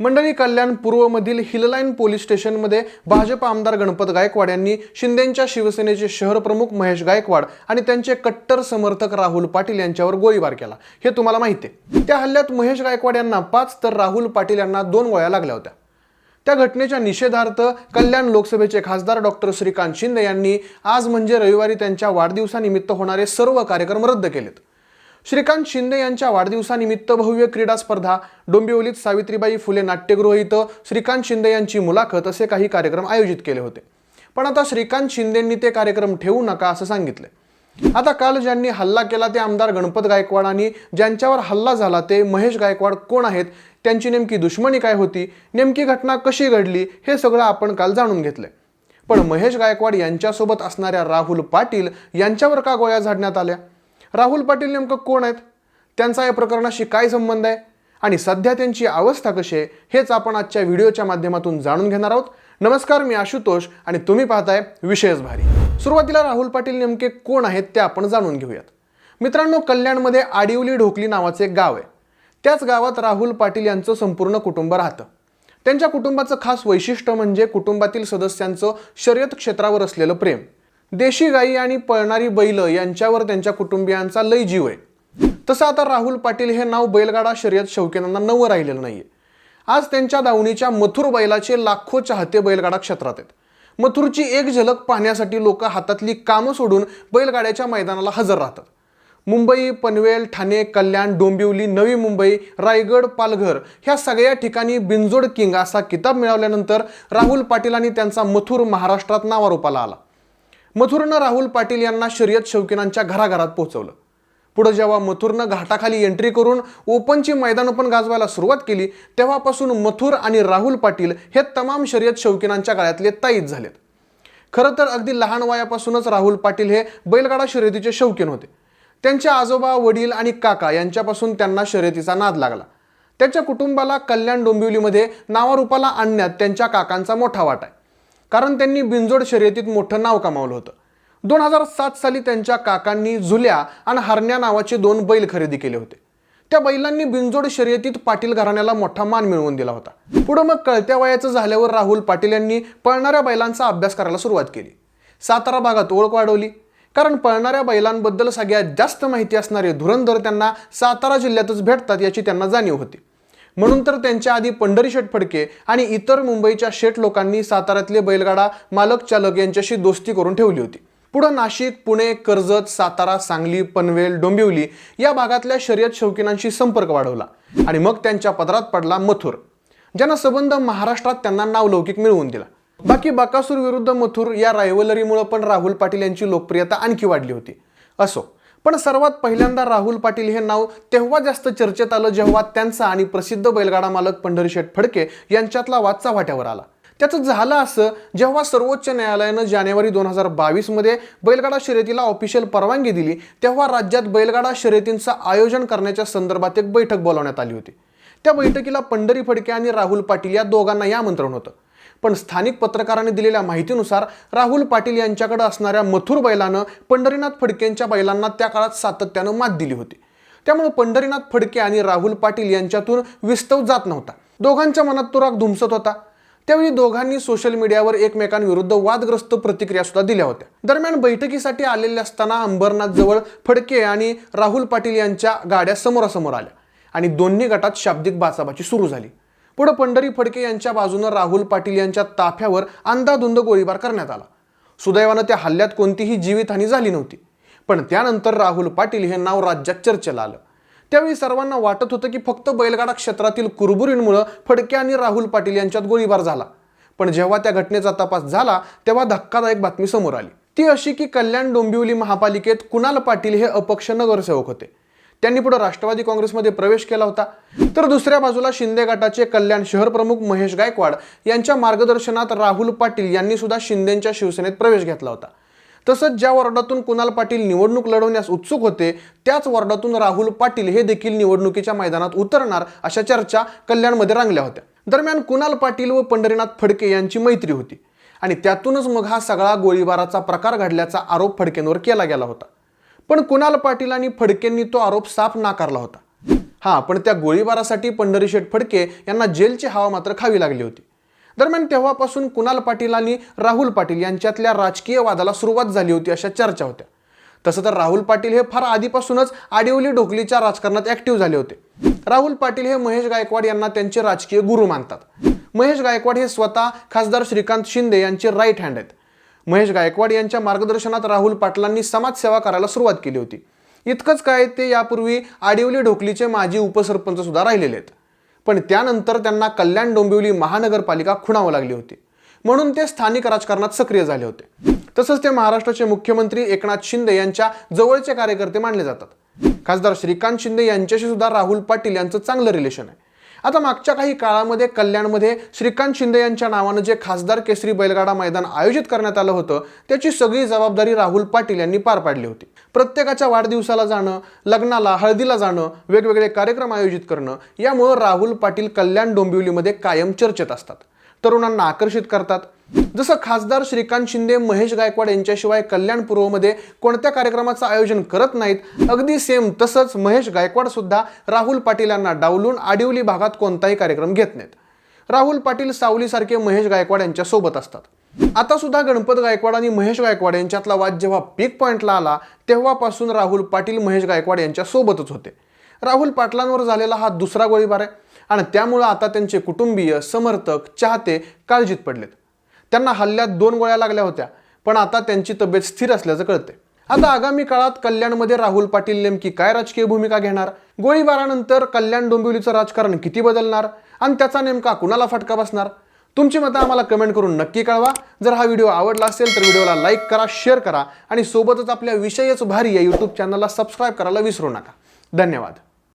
मंडळी कल्याण पूर्वमधील हिललाईन पोलीस स्टेशनमध्ये भाजप आमदार गणपत गायकवाड यांनी शिंदेच्या शिवसेनेचे शहर प्रमुख महेश गायकवाड आणि त्यांचे कट्टर समर्थक राहुल पाटील यांच्यावर गोळीबार केला. हे तुम्हाला माहिती आहे. त्या हल्ल्यात महेश गायकवाड यांना पाच तर राहुल पाटील यांना दोन गोळ्या लागल्या होत्या. त्या घटनेच्या निषेधार्थ कल्याण लोकसभेचे खासदार डॉक्टर श्रीकांत शिंदे यांनी आज म्हणजे रविवारी त्यांच्या वाढदिवसानिमित्त होणारे सर्व कार्यक्रम रद्द केलेत. श्रीकांत शिंदे यांच्या वाढदिवसानिमित्त भव्य क्रीडा स्पर्धा डोंबिवलीत सावित्रीबाई फुले नाट्यगृह इथं श्रीकांत शिंदे यांची मुलाखत असे काही कार्यक्रम आयोजित केले होते. पण आता श्रीकांत शिंदेंनी ते कार्यक्रम ठेवू नका असं सांगितलंय आता काल ज्यांनी हल्ला केला ते आमदार गणपत गायकवाड आणि ज्यांच्यावर हल्ला झाला ते महेश गायकवाड कोण आहेत? त्यांची नेमकी दुश्मनी काय होती? नेमकी घटना कशी घडली? हे सगळं आपण काल जाणून घेतलंय पण महेश गायकवाड यांच्यासोबत असणाऱ्या राहुल पाटील यांच्यावर का गोळ्या झाडण्यात आल्या? राहुल पाटील नेमकं कोण आहेत? त्यांचा या प्रकरणाशी काय संबंध आहे? आणि सध्या त्यांची अवस्था कशी आहे? हेच आपण आजच्या व्हिडिओच्या माध्यमातून जाणून घेणार आहोत. नमस्कार मी आशुतोष आणि तुम्ही पाहताय विशेष भारी. सुरुवातीला राहुल पाटील नेमके कोण आहेत ते आपण जाणून घेऊयात. मित्रांनो कल्याणमध्ये आडिवली ढोकली नावाचे एक गाव आहे. त्याच गावात राहुल पाटील यांचं संपूर्ण कुटुंब राहतं. त्यांच्या कुटुंबाचं खास वैशिष्ट्य म्हणजे कुटुंबातील सदस्यांचं शर्यत क्षेत्रावर असलेलं प्रेम. देशी गायी आणि पळणारी बैल यांच्यावर त्यांच्या कुटुंबियांचा लय जीव आहे. तसं आता राहुल पाटील हे नाव बैलगाडा शर्यत शौकीनांना नवं राहिलेलं नाहीये. आज त्यांच्या दावणीच्या मथुर बैलाचे लाखो चाहते बैलगाडा क्षेत्रात आहेत. मथुरची एक झलक पाहण्यासाठी लोक हातातली कामं सोडून बैलगाड्याच्या मैदानाला हजर राहतात. मुंबई पनवेल ठाणे कल्याण डोंबिवली नवी मुंबई रायगड पालघर ह्या सगळ्या ठिकाणी बिंजोड किंग असा किताब मिळवल्यानंतर राहुल पाटील आणि त्यांचा मथुर महाराष्ट्रात नावारूपाला आला. मथुरनं राहुल पाटील यांना शर्यत शौकीनांच्या घराघरात पोहोचवलं. पुढं जेव्हा मथुरनं घाटाखाली एंट्री करून ओपनची मैदानं पण गाजवायला सुरुवात केली तेव्हापासून मथुर आणि राहुल पाटील हे तमाम शर्यत शौकीनांच्या गळ्यातले ताईत झालेत. खरं तर अगदी लहान वयापासूनच राहुल पाटील हे बैलगाडा शर्यतीचे शौकीन होते. त्यांचे आजोबा वडील आणि काका यांच्यापासून त्यांना शर्यतीचा नाद लागला. त्यांच्या कुटुंबाला कल्याण डोंबिवलीमध्ये नावारूपाला आणण्यात त्यांच्या काकांचा मोठा वाटा आहे. कारण त्यांनी बिंजोड शर्यतीत मोठं नाव कमावलं होतं. दोन हजार सात साली त्यांच्या काकांनी झुल्या आणि हरण्या नावाचे दोन बैल खरेदी केले होते. त्या बैलांनी बिंजोड शर्यतीत पाटील घराण्याला मोठा मान मिळवून दिला होता. पुढं मग कळत्या वयाचं झाल्यावर राहुल पाटील यांनी पळणाऱ्या बैलांचा अभ्यास करायला सुरुवात केली. सातारा भागात ओळख वाढवली. कारण पळणाऱ्या बैलांबद्दल सगळ्यात जास्त माहिती असणारे धुरंधर त्यांना सातारा जिल्ह्यातच भेटतात याची त्यांना जाणीव होती. म्हणून तर त्यांच्या आधी पंढरी शेठ फडके आणि इतर मुंबईच्या शेठ लोकांनी साताऱ्यातले बैलगाडा मालक चालक यांच्याशी दोस्ती करून ठेवली होती. पुढं नाशिक पुणे कर्जत सातारा सांगली पनवेल डोंबिवली या भागातल्या शर्यत शौकीनांशी संपर्क वाढवला आणि मग त्यांच्या पदरात पडला मथुर. ज्यांना संबंध महाराष्ट्रात त्यांना नावलौकिक मिळवून दिला. बाकी बकासूर विरुद्ध मथुर या रायवलरीमुळे पण राहुल पाटील यांची लोकप्रियता आणखी वाढली होती. असो. पण सर्वात पहिल्यांदा राहुल पाटील हे नाव तेव्हा जास्त चर्चेत आलं जेव्हा त्यांचा आणि प्रसिद्ध बैलगाडा मालक पंढरीशेठ फडके यांच्यातला वाद चव्हाट्यावर आला. त्याचं झालं असं जेव्हा सर्वोच्च न्यायालयानं जानेवारी दोन हजार बावीसमध्ये बैलगाडा शर्यतीला ऑफिशियल परवानगी दिली तेव्हा राज्यात बैलगाडा शर्यतींचं आयोजन करण्याच्या संदर्भात एक बैठक बोलावण्यात आली होती. त्या बैठकीला पंढरी फडके आणि राहुल पाटील या दोघांना या आमंत्रण होतं. पण स्थानिक पत्रकारांनी दिलेल्या माहितीनुसार राहुल पाटील यांच्याकडे असणाऱ्या मथुर बैलानं पंढरीनाथ फडकेंच्या बैलांना त्या काळात सातत्यानं मात दिली होती. त्यामुळे पंढरीनाथ फडके आणि राहुल पाटील यांच्यातून विस्तव जात नव्हता. दोघांच्या मनात तो राग धुमसत होता. त्यावेळी दोघांनी सोशल मीडियावर एकमेकांविरुद्ध वादग्रस्त प्रतिक्रिया सुद्धा दिल्या होत्या. दरम्यान बैठकीसाठी आलेले असताना अंबरनाथ जवळ फडके आणि राहुल पाटील यांच्या गाड्या समोरासमोर आल्या आणि दोन्ही गटात शाब्दिक बाचाबाची सुरू झाली. पुढे पंढरी फडके यांच्या बाजूनं राहुल पाटील यांच्या ताफ्यावर अंदाधुंद गोळीबार करण्यात आला. सुदैवानं त्या हल्ल्यात कोणतीही जीवितहानी झाली नव्हती. पण त्यानंतर राहुल पाटील हे नाव राज्यात चर्चेला आलं. त्यावेळी सर्वांना वाटत होतं की फक्त बैलगाडा क्षेत्रातील कुरबुरींमुळं फडके आणि राहुल पाटील यांच्यात गोळीबार झाला. पण जेव्हा त्या घटनेचा तपास झाला तेव्हा धक्कादायक बातमी समोर आली. ती अशी की कल्याण डोंबिवली महापालिकेत कुणाल पाटील हे अपक्ष नगरसेवक होते. त्यांनी पुढे राष्ट्रवादी काँग्रेसमध्ये प्रवेश केला होता. तर दुसऱ्या बाजूला शिंदे गटाचे कल्याण शहर प्रमुख महेश गायकवाड यांच्या मार्गदर्शनात राहुल पाटील यांनी सुद्धा शिंदेच्या शिवसेनेत प्रवेश घेतला होता. तसंच ज्या वॉर्डातून कुणाल पाटील निवडणूक लढवण्यास उत्सुक होते त्याच वॉर्डातून राहुल पाटील हे देखील निवडणुकीच्या मैदानात उतरणार अशा चर्चा कल्याणमध्ये रांगल्या होत्या. दरम्यान कुणाल पाटील व पंढरीनाथ फडके यांची मैत्री होती आणि त्यातूनच मग हा सगळा गोळीबाराचा प्रकार घडल्याचा आरोप फडकेंवर केला गेला होता. पण कुणाल पाटील आणि फडकेंनी तो आरोप साफ नाकारला होता. हा पण त्या गोळीबारासाठी पंढरीशेठ फडके यांना जेलची हवा मात्र खावी लागली होती. दरम्यान तेव्हापासून कुणाल पाटील आणि राहुल पाटील यांच्यातल्या राजकीय वादाला सुरुवात झाली होती अशा चर्चा होत्या. तसं तर राहुल पाटील हे फार आधीपासूनच आडिवली ढोकलीच्या राजकारणात ऍक्टिव्ह झाले होते. राहुल पाटील हे महेश गायकवाड यांना त्यांचे राजकीय गुरु मानतात. महेश गायकवाड हे स्वतः खासदार श्रीकांत शिंदे यांचे राईट हँड आहेत. महेश गायकवाड यांच्या मार्गदर्शनात राहुल पाटलांनी समाजसेवा करायला सुरुवात केली होती. इतकंच काय ते यापूर्वी आडिवली ढोकलीचे माजी उपसरपंच सुद्धा राहिलेले आहेत. पण त्यानंतर त्यांना कल्याण डोंबिवली महानगरपालिका खुणावं लागली होती. म्हणून ते स्थानिक राजकारणात सक्रिय झाले होते. तसंच ते महाराष्ट्राचे मुख्यमंत्री एकनाथ शिंदे यांच्या जवळचे कार्यकर्ते मानले जातात. खासदार श्रीकांत शिंदे यांच्याशी सुद्धा राहुल पाटील यांचं चांगलं रिलेशन आहे. आता मागच्या काही काळामध्ये कल्याणमध्ये श्रीकांत शिंदे यांच्या नावानं जे खासदार केसरी बैलगाडा मैदान आयोजित करण्यात आलं होतं त्याची सगळी जबाबदारी राहुल पाटील यांनी पार पाडली होती. प्रत्येकाच्या वाढदिवसाला जाणं लग्नाला हळदीला जाणं वेगवेगळे कार्यक्रम आयोजित करणं यामुळं राहुल पाटील कल्याण डोंबिवलीमध्ये कायम चर्चेत असतात. तरुणांना आकर्षित करतात. जसं खासदार श्रीकांत शिंदे महेश गायकवाड यांच्याशिवाय कल्याण पूर्वमध्ये कोणत्या कार्यक्रमाचं आयोजन करत नाहीत अगदी सेम तसंच महेश गायकवाड सुद्धा राहुल पाटील यांना डावलून आडिवली भागात कोणताही कार्यक्रम घेत नाहीत. राहुल पाटील सावलीसारखे महेश गायकवाड यांच्यासोबत असतात. आता सुद्धा गणपत गायकवाड आणि महेश गायकवाड यांच्यातला वाद जेव्हा पीक पॉईंटला आला तेव्हापासून राहुल पाटील महेश गायकवाड यांच्यासोबतच होते. राहुल पाटलांवर झालेला हा दुसरा गोळीबार आहे आणि त्यामुळं आता त्यांचे कुटुंबीय समर्थक चाहते काळजीत पडलेत. त्यांना हल्ल्यात दोन गोळ्या लागल्या होत्या. पण आता त्यांची तब्येत स्थिर असल्याचं कळते आता आगामी काळात कल्याणमध्ये राहुल पाटील नेमकी काय राजकीय भूमिका घेणार? गोळीबारानंतर कल्याण डोंबिवलीचं राजकारण किती बदलणार? आणि त्याचा नेमका कुणाला फटका बसणार? तुमची मतं आम्हाला कमेंट करून नक्की कळवा. जर हा व्हिडिओ आवडला असेल तर व्हिडिओला लाईक करा शेअर करा आणि सोबतच आपल्या विषयच भारी या यूट्यूब चॅनलला सबस्क्राईब करायला विसरू नका. धन्यवाद.